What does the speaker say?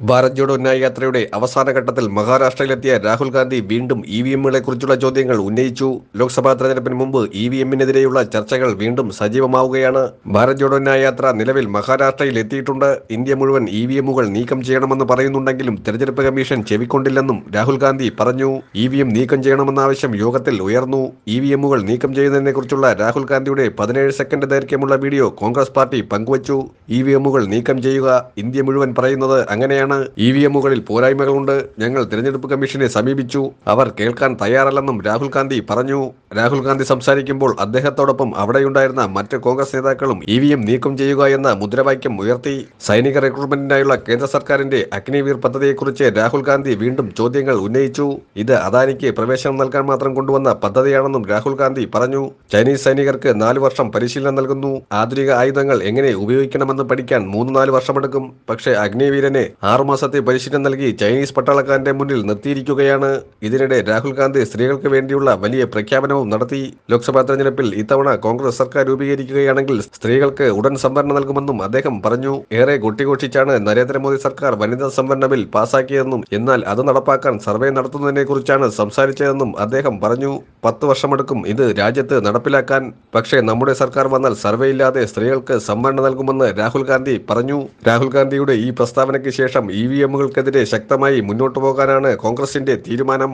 ഭാരത് ജോഡോ ന്യായ യാത്രയുടെ അവസാന ഘട്ടത്തിൽ മഹാരാഷ്ട്രയിലെത്തിയ രാഹുൽ ഗാന്ധി വീണ്ടും ഇ വി എമ്മുകളെ കുറിച്ചുള്ള ചോദ്യങ്ങൾ ഉന്നയിച്ചു. ലോക്സഭാ തെരഞ്ഞെടുപ്പിന് മുമ്പ് ഇ വി എമ്മിനെതിരെയുള്ള ചർച്ചകൾ വീണ്ടും സജീവമാവുകയാണ്. ഭാരത് ജോഡോ ന്യായ യാത്ര നിലവിൽ മഹാരാഷ്ട്രയിൽ എത്തിയിട്ടുണ്ട്. ഇന്ത്യ മുഴുവൻ ഇ വി എമ്മുകൾ നീക്കം ചെയ്യണമെന്ന് പറയുന്നുണ്ടെങ്കിലും തെരഞ്ഞെടുപ്പ് കമ്മീഷൻ ചെവിക്കൊണ്ടില്ലെന്നും രാഹുൽ ഗാന്ധി പറഞ്ഞു. ഇ വി എം നീക്കം ചെയ്യണമെന്ന ആവശ്യം യോഗത്തിൽ ഉയർന്നു. ഇ വി എമ്മുകൾ നീക്കം ചെയ്യുന്നതിനെക്കുറിച്ചുള്ള രാഹുൽ ഗാന്ധിയുടെ പതിനേഴ് സെക്കൻഡ് ദൈർഘ്യമുള്ള വീഡിയോ കോൺഗ്രസ് പാർട്ടി പങ്കുവച്ചു. ഇ വി എമ്മുകൾ നീക്കം ചെയ്യുക. ഇന്ത്യ മുഴുവൻ പറയുന്നത് അങ്ങനെയാണ്. ഇ വി എമ്മുകളിൽ പോരായ്മകളുണ്ട്. ഞങ്ങൾ തിരഞ്ഞെടുപ്പ് കമ്മീഷനെ സമീപിച്ചു. അവർ കേൾക്കാൻ തയ്യാറല്ലെന്നും രാഹുൽ ഗാന്ധി പറഞ്ഞു. രാഹുൽ ഗാന്ധി സംസാരിക്കുമ്പോൾ അദ്ദേഹത്തോടൊപ്പം അവിടെയുണ്ടായിരുന്ന മറ്റ് കോൺഗ്രസ് നേതാക്കളും ഇ വി എം നീക്കം ചെയ്യുക എന്ന മുദ്രാവാക്യം ഉയർത്തി. സൈനിക റിക്രൂട്ട്മെന്റിനായുള്ള കേന്ദ്ര സർക്കാരിന്റെ അഗ്നിവീർ പദ്ധതിയെക്കുറിച്ച് രാഹുൽ ഗാന്ധി വീണ്ടും ചോദ്യങ്ങൾ ഉന്നയിച്ചു. ഇത് അദാനിക്ക് പ്രവേശനം നൽകാൻ മാത്രം കൊണ്ടുവന്ന പദ്ധതിയാണെന്നും രാഹുൽ ഗാന്ധി പറഞ്ഞു. ചൈനീസ് സൈനികർക്ക് നാല് വർഷം പരിശീലനം നൽകുന്നു. ആധുനിക ആയുധങ്ങൾ എങ്ങനെ ഉപയോഗിക്കണമെന്ന് പഠിക്കാൻ മൂന്ന് നാല് വർഷമെടുക്കും. പക്ഷേ അഗ്നിവീരനെ ആറുമാസത്തെ പരിശീലനം നൽകി ചൈനീസ് പട്ടാളക്കാരന്റെ മുന്നിൽ നിർത്തിയിരിക്കുകയാണ്. ഇതിനിടെ രാഹുൽ ഗാന്ധി സ്ത്രീകൾക്ക് വേണ്ടിയുള്ള വലിയ പ്രഖ്യാപനവും നടത്തി. ലോക്സഭാ തെരഞ്ഞെടുപ്പിൽ ഇത്തവണ കോൺഗ്രസ് സർക്കാർ രൂപീകരിക്കുകയാണെങ്കിൽ സ്ത്രീകൾക്ക് ഉടൻ സംവരണം നൽകുമെന്നും അദ്ദേഹം പറഞ്ഞു. ഏറെ കൊട്ടിഘോഷിച്ചാണ് നരേന്ദ്രമോദി സർക്കാർ വനിതാ സംവരണ ബിൽ പാസാക്കിയതെന്നും എന്നാൽ അത് നടപ്പാക്കാൻ സർവേ നടത്തുന്നതിനെക്കുറിച്ചാണ് സംസാരിച്ചതെന്നും അദ്ദേഹം പറഞ്ഞു. പത്ത് വർഷമെടുക്കും ഇത് രാജ്യത്ത് നടപ്പിലാക്കാൻ. പക്ഷേ നമ്മുടെ സർക്കാർ വന്നാൽ സർവേ ഇല്ലാതെ സ്ത്രീകൾക്ക് സംവരണം നൽകുമെന്ന് രാഹുൽ ഗാന്ധി പറഞ്ഞു. രാഹുൽ ഗാന്ധിയുടെ ഈ പ്രസ്താവനയ്ക്ക് ശേഷം ഇ വി എമ്മുകൾക്കെതിരെ ശക്തമായി മുന്നോട്ടു പോകാനാണ് കോൺഗ്രസിന്റെ തീരുമാനം.